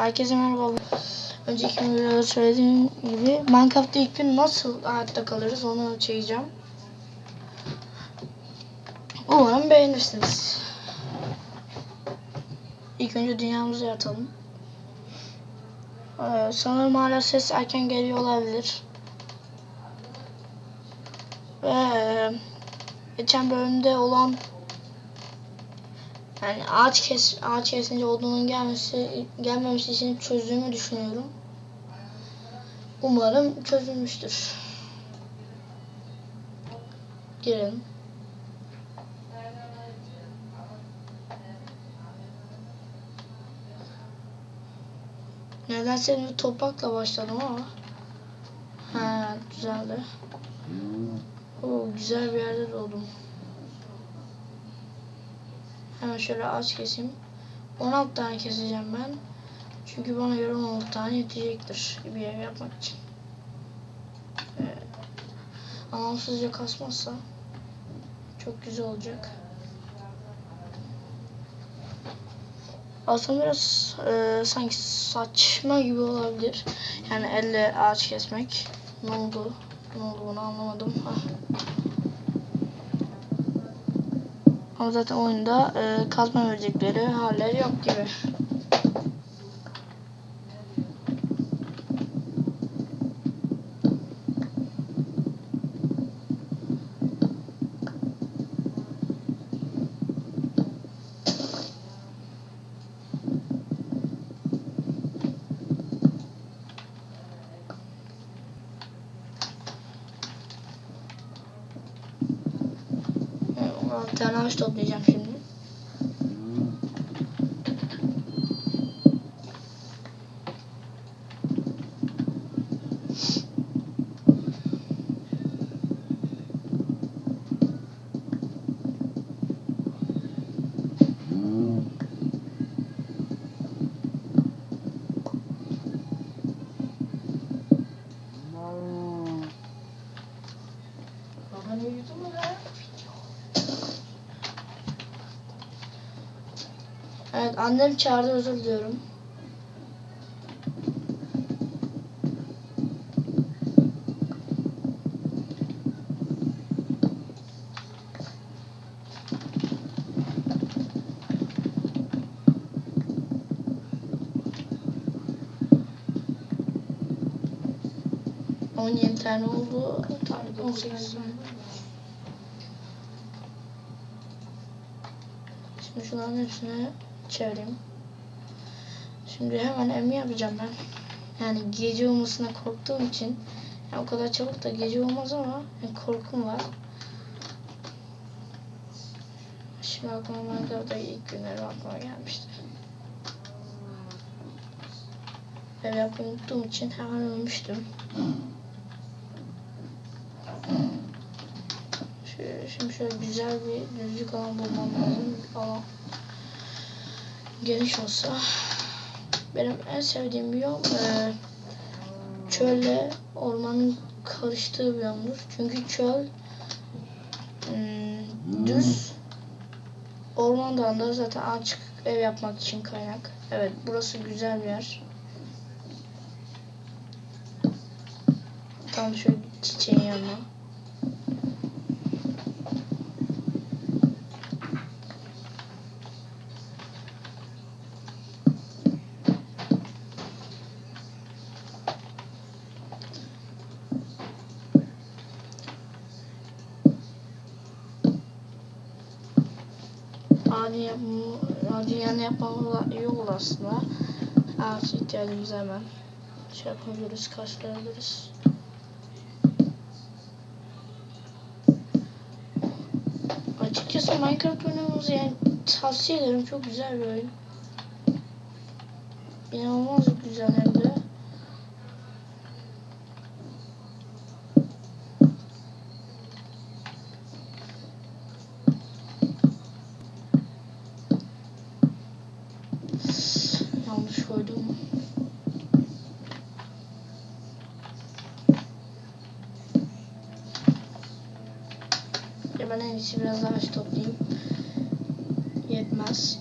Herkese merhaba. Önceki videoda söylediğim gibi Minecraft'ta ilk gün nasıl hayatta kalırız onu çekeceğim. Umarım beğenirsiniz. İlk önce dünyamızı yaratalım. Ee, sanırım hala ses erken geliyor olabilir. Ve e, geçen bölümde olan yani ağaç kes ağaç kesince odunun gelmesi gelmemesi için çözdüğümü düşünüyorum. Umarım çözülmüştür. Girelim. Nedense bir toprakla başladım ama. Ha güzeldi. Oo, güzel bir yerde doğdum. Hemen şöyle ağaç keseyim. 16 tane keseceğim ben. Çünkü bana göre 16 tane yetecektir bir ev yapmak için. Ee, anlamsızca kasmazsa çok güzel olacak. Aslında biraz e, sanki saçma gibi olabilir. Yani elle ağaç kesmek. Ne oldu? Ne oldu bunu anlamadım. Hah. Ama zaten oyunda e, kazma verecekleri haller yok gibi. Bir tane ağaç toplayacağım şimdi. Babanı uyudu mu lan? Evet annem çağırdı özür diliyorum. On yedi oldu. Tabii 18 tane. Şimdi şunların hepsini çevireyim. Şimdi hemen emmi yapacağım ben. Yani gece olmasına korktuğum için yani o kadar çabuk da gece olmaz ama yani korkum var. Şimdi aklıma Minecraft'ta ilk günleri aklıma gelmişti. Ev yapmayı unuttuğum için hemen ölmüştüm. Şimdi şöyle güzel bir düzlük alan bulmam lazım. Bir alan geniş olsa. Benim en sevdiğim biyom e, çölle ormanın karıştığı biyomdur. Çünkü çöl hmm, düz orman dalında zaten açık ev yapmak için kaynak. Evet burası güzel bir yer. Tam şöyle çiçeğin yanına. Adi yapma, adi yani yapmamız iyi olur aslında. Ağaç ihtiyacımızı hemen şey yapabiliriz, karşılayabiliriz. Açıkçası Minecraft oyunumuzu yani tavsiye ederim. Çok güzel bir oyun. İnanılmaz güzel de. Yanlış koydum. Ya ben en iyisi biraz daha ağaç toplayayım. Yetmez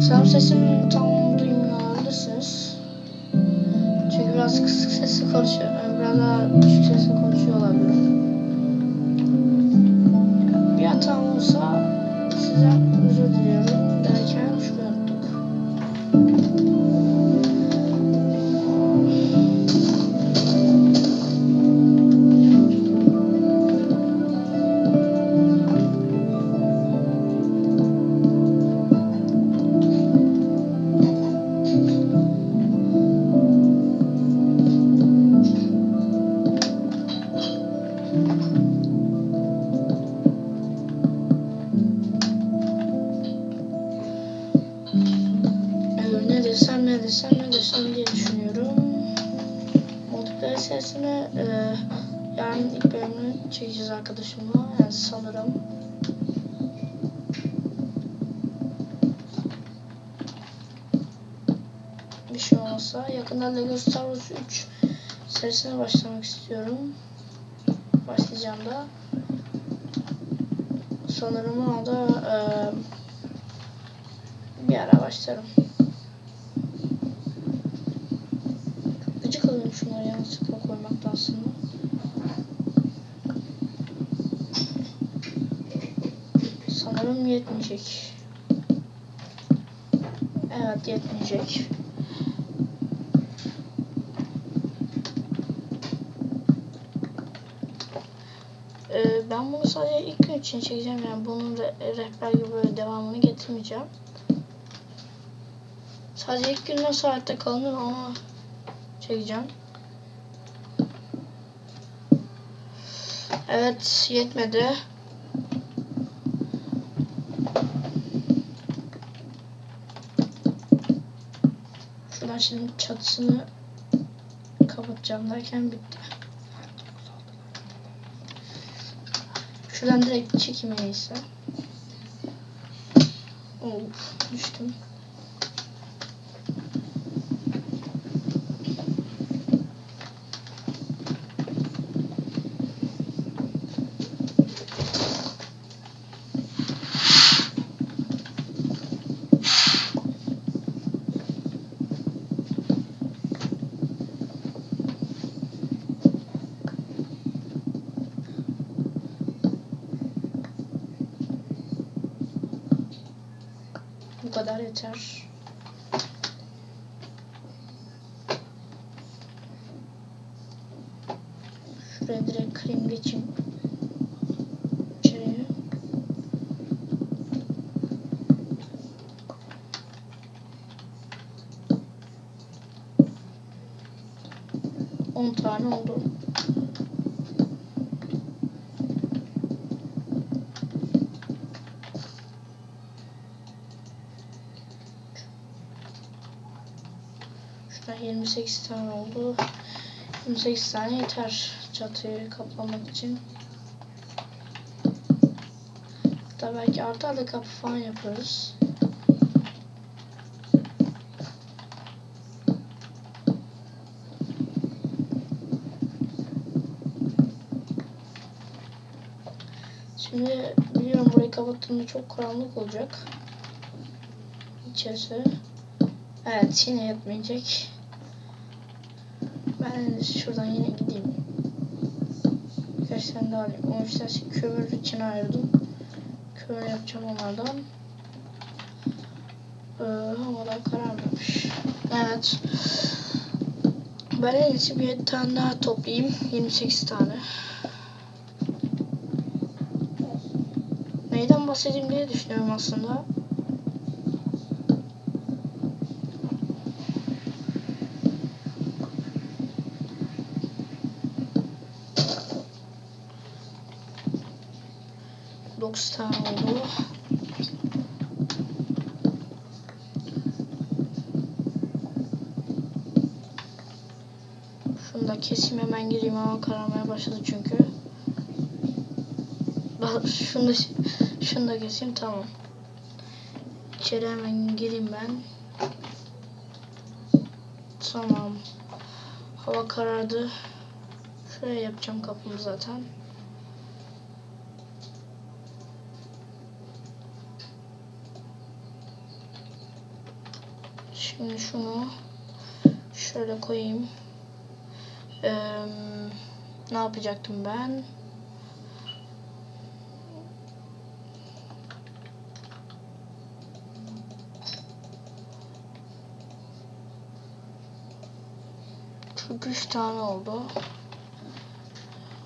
Sanırım sesimi tam duymuyor olabilirsiniz. Çünkü biraz kısık sesle konuşuyor. Desem ne diye düşünüyorum. Multiplayer serisine e, yarın ilk bölümünü çekeceğiz arkadaşımla. Yani sanırım. Bir şey olmasa yakında Lego Star Wars 3 serisine başlamak istiyorum. Başlayacağım da. Sanırım ona da e, bir ara başlarım. Şunları yanlışlıkla koymaktan aslında. Sanırım yetmeyecek. Evet yetmeyecek. Ee, ben bunu sadece ilk gün için çekeceğim yani bunun re- rehber gibi böyle devamını getirmeyeceğim. Sadece ilk gün nasıl hayatta kalınır onu çekeceğim. Evet yetmedi. Şuradan şimdi çatısını kapatacağım derken bitti. Şuradan direkt çekeyim en iyisi. Of düştüm. Bu kadar yeter. Şuraya direkt krem geçeyim. İçeriye. On tane oldu. Şurada 28 tane oldu. 28 tane yeter çatıyı kaplamak için. Hatta belki arta arda kapı falan yaparız. Şimdi biliyorum burayı kapattığımda çok karanlık olacak. İçerisi. Evet yine yetmeyecek. Ben şuradan yine gideyim. Tane daha alayım. 13 tane kömür için ayırdım. Kömür yapacağım onlardan. Ee, havalar kararmamış. Evet. Ben en iyisi bir tane daha toplayayım. 28 tane. Neyden bahsedeyim diye düşünüyorum aslında. Tane oldu. Şunu da keseyim hemen gireyim ama kararmaya başladı çünkü. Şunu da, şunu da keseyim tamam. İçeri hemen gireyim ben. Tamam. Hava karardı. Şuraya yapacağım kapımı zaten. Şimdi şunu şöyle koyayım. Ee, ne yapacaktım ben? Çok üç tane oldu.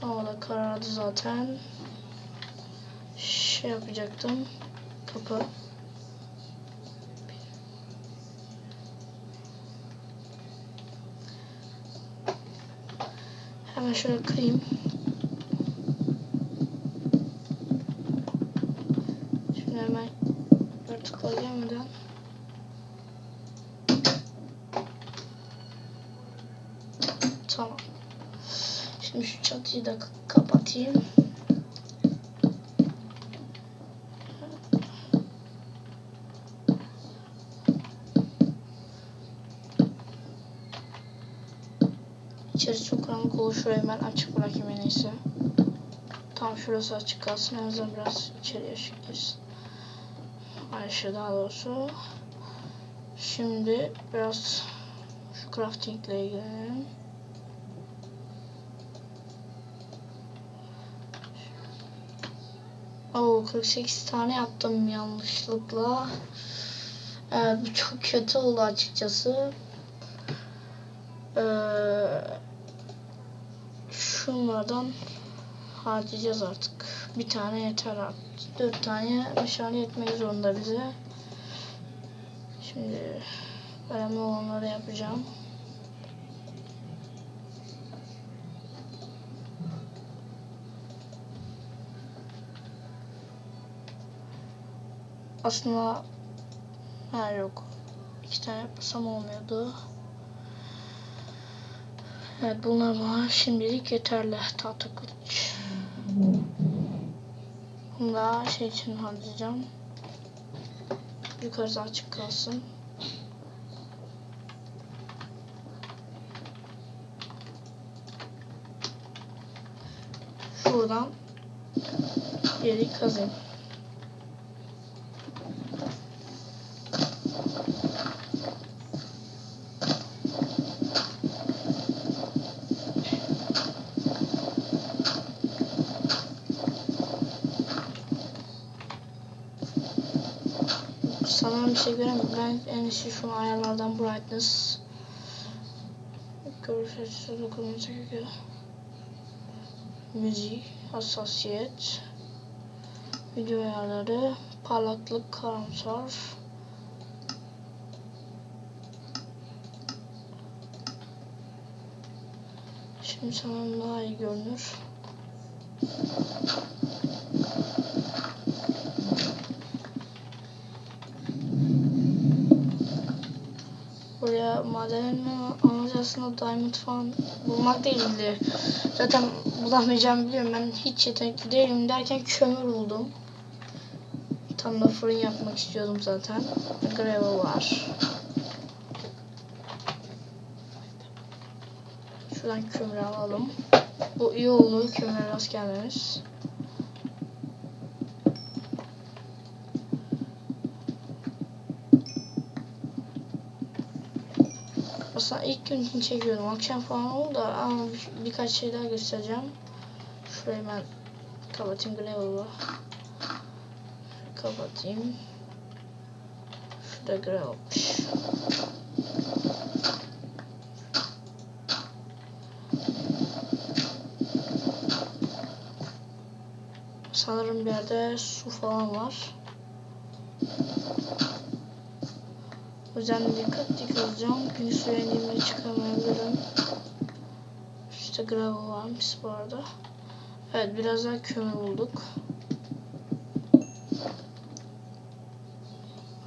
Hava da karardı zaten. Şey yapacaktım. Kapı. Hemen şöyle kırayım. Şimdi hemen artık gelmeden Tamam. Şimdi şu çatıyı da kapatayım. İçerisi olur. Şurayı ben açık bırakayım en iyisi. Tam şurası açık kalsın. En azından biraz içeriye ışık. Ayşe daha doğrusu. Şimdi biraz şu crafting ile ilgilenelim. Oo 48 tane yaptım yanlışlıkla. Evet, bu çok kötü oldu açıkçası. Ee, şunlardan harcayacağız artık. Bir tane yeter artık. Dört tane meşale yetmek zorunda bize. Şimdi önemli olanları yapacağım. Aslında ha yok. İki tane yapmasam olmuyordu. Evet bunlar bana şimdilik yeterli tahta kılıç. Bunu da şey için harcayacağım. Yukarısı açık kalsın. Şuradan yeri kazayım. Sanırım bir şey göremiyorum. Ben en iyisi şu ayarlardan brightness görüş açısı dokunma çekiyor. Müzik, hassasiyet, video ayarları, parlaklık, karamsar. Şimdi sanırım daha iyi görünür. Buraya madenlenme amacasında diamond falan bulmak değildi. Zaten bulamayacağımı biliyorum. Ben hiç yetenekli değilim derken kömür buldum. Tam da fırın yapmak istiyordum zaten. Gravel var. Şuradan kömür alalım. Bu iyi oldu kömüre rast gelmemiz. Aslında ilk gün için çekiyordum. Akşam falan oldu da ama bir, birkaç şey daha göstereceğim. Şurayı ben kapatayım gravel'ı. Kapatayım. Şurada gravel'mış. sanırım bir yerde su falan var. Yüzden dikkatli kazacağım. Çünkü suya indiğimde çıkamayabilirim. İşte gravel varmış bu arada. Evet biraz daha kömür bulduk.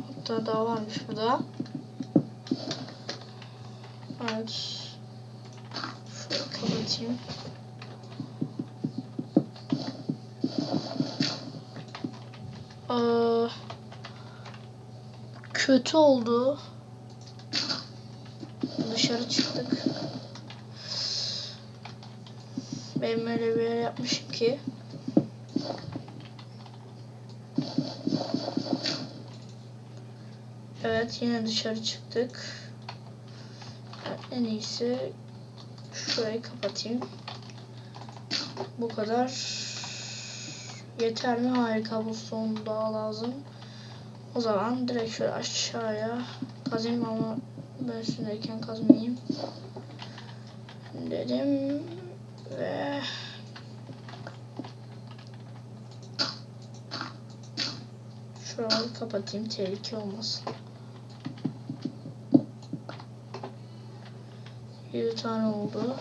Hatta daha varmış burada. Evet. Şöyle kapatayım. Kötü oldu. Dışarı çıktık. Benim öyle bir yer yapmışım ki. Evet yine dışarı çıktık. En iyisi şurayı kapatayım. Bu kadar. Yeter mi? Hayır kabuston daha lazım. O zaman direkt şöyle aşağıya kazayım ama ben üstündeyken kazmayayım. Dedim ve şuraları kapatayım tehlike olmasın. 7 tane oldu.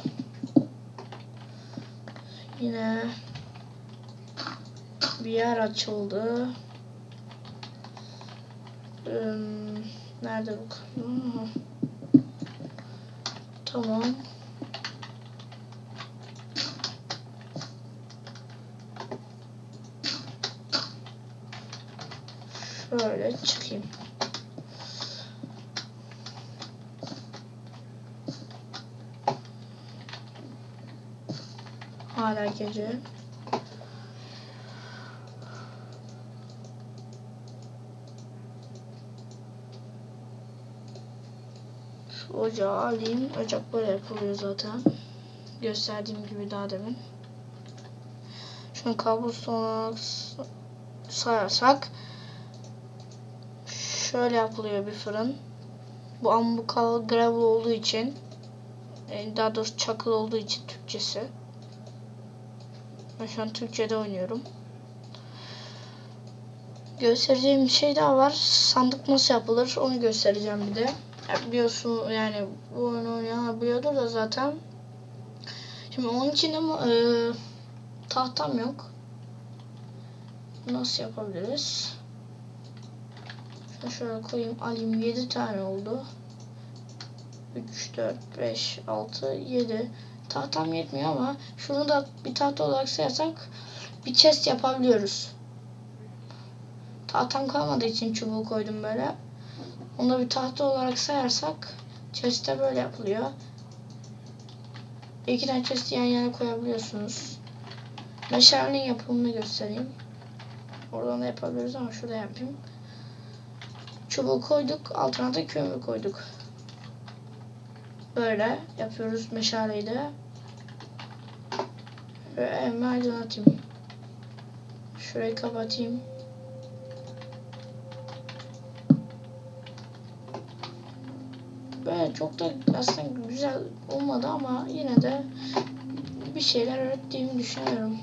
Yine bir yer açıldı. Nerede? Aha. Tamam. Şöyle çıkayım. Hala gece. Ocağı alayım. Ocak böyle yapılıyor zaten. Gösterdiğim gibi daha demin. Şunu kablosu olarak sayarsak şöyle yapılıyor bir fırın. Bu ama bu kal- gravel olduğu için e, daha doğrusu çakıl olduğu için Türkçesi. Ben şu an Türkçe'de oynuyorum. Göstereceğim bir şey daha var. Sandık nasıl yapılır onu göstereceğim bir de. Biliyorsun yani bu oyunu oynayan biliyordur da zaten. Şimdi onun için ama e, tahtam yok. Nasıl yapabiliriz? Şunu şöyle koyayım alayım 7 tane oldu. 3, 4, 5, 6, 7. Tahtam yetmiyor ama şunu da bir tahta olarak sayarsak bir chest yapabiliyoruz. Tahtam kalmadığı için çubuğu koydum böyle. Onu da bir tahta olarak sayarsak chest'te böyle yapılıyor. İki tane chest'i yan yana koyabiliyorsunuz. Meşalenin yapımını göstereyim. Oradan da yapabiliriz ama şurada yapayım. Çubuğu koyduk, altına da kömür koyduk. Böyle yapıyoruz meşaleyi de. Ve elime aydınlatayım. Şurayı kapatayım. Çok da aslında güzel olmadı ama yine de bir şeyler öğrettiğimi düşünüyorum.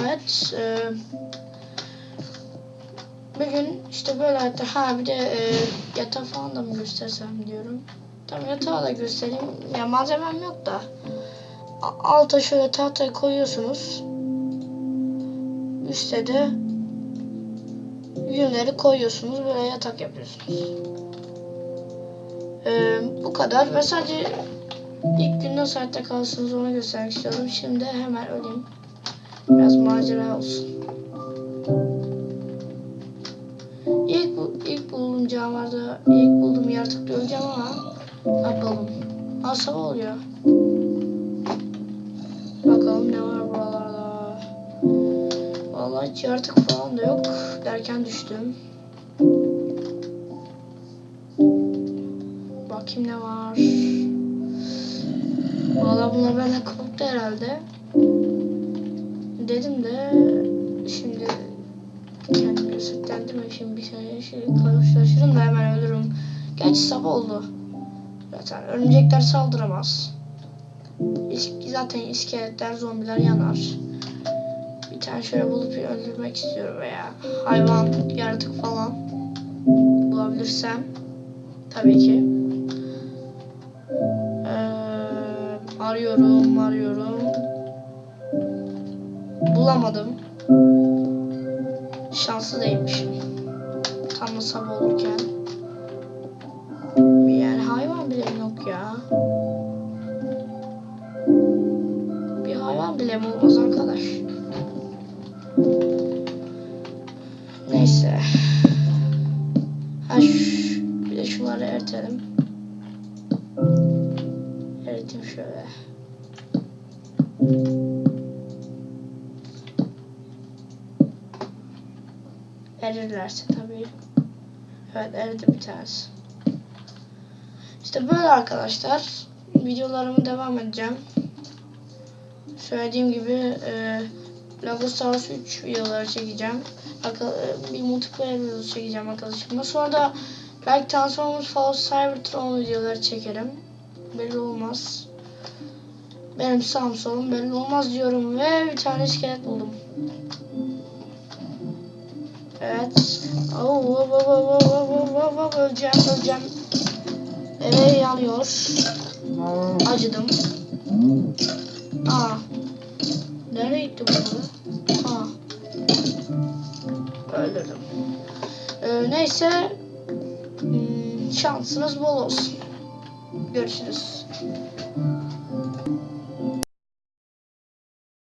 Evet. E, bugün işte böyle hatta ha bir de e, yatağı falan da mı göstersem diyorum. Tamam yatağı da göstereyim. Ya malzemem yok da. Alta şöyle tahtayı koyuyorsunuz. Üste de yünleri koyuyorsunuz. Böyle yatak yapıyorsunuz. Ee, bu kadar. Ve sadece ilk gün nasıl hayatta kalırsınız onu göstermek istiyorum. Şimdi hemen öleyim. Biraz macera olsun. İlk, bu, ilk bulduğum canavarda, ilk bulduğum yaratıkta öleceğim ama yapalım. Ha sabah oluyor. Hiç yaratık falan da yok. Derken düştüm. Bakayım ne var. Vallahi bunlar benden korktu herhalde. Dedim de şimdi kendimi gösterdim şimdi bir şey, şey karşılaşırım da hemen ölürüm. Gerçi sabah oldu. Zaten örümcekler saldıramaz. Zaten iskeletler, zombiler yanar. Tane şöyle bulup öldürmek istiyorum veya hayvan, yaratık falan bulabilirsem tabii ki. Ee, arıyorum, arıyorum. Bulamadım. Şanslı değilmişim. Tam da sabah olurken. Yani hayvan bile yok ya. Bir hayvan bile mi olmaz arkadaş? Erirlerse tabii. Evet eridi bir tanesi. İşte böyle arkadaşlar. Videolarımı devam edeceğim. Söylediğim gibi e, Lego Star Wars 3 videoları çekeceğim. E, bir multiplayer videosu çekeceğim arkadaşımla. Sonra da belki Transformers Fallout Cybertron videoları çekerim. Belli olmaz. Benim sağım solum belli olmaz diyorum ve bir tane iskelet buldum. Evet. Oo, oo, oo, oo, oo, oo, oo, oo, öleceğim, öleceğim. Eve yanıyor. Acıdım. Aa. Nereye gitti bu? Aa. Öldürdüm. Ee, neyse. Hmm, şansınız bol olsun. Görüşürüz.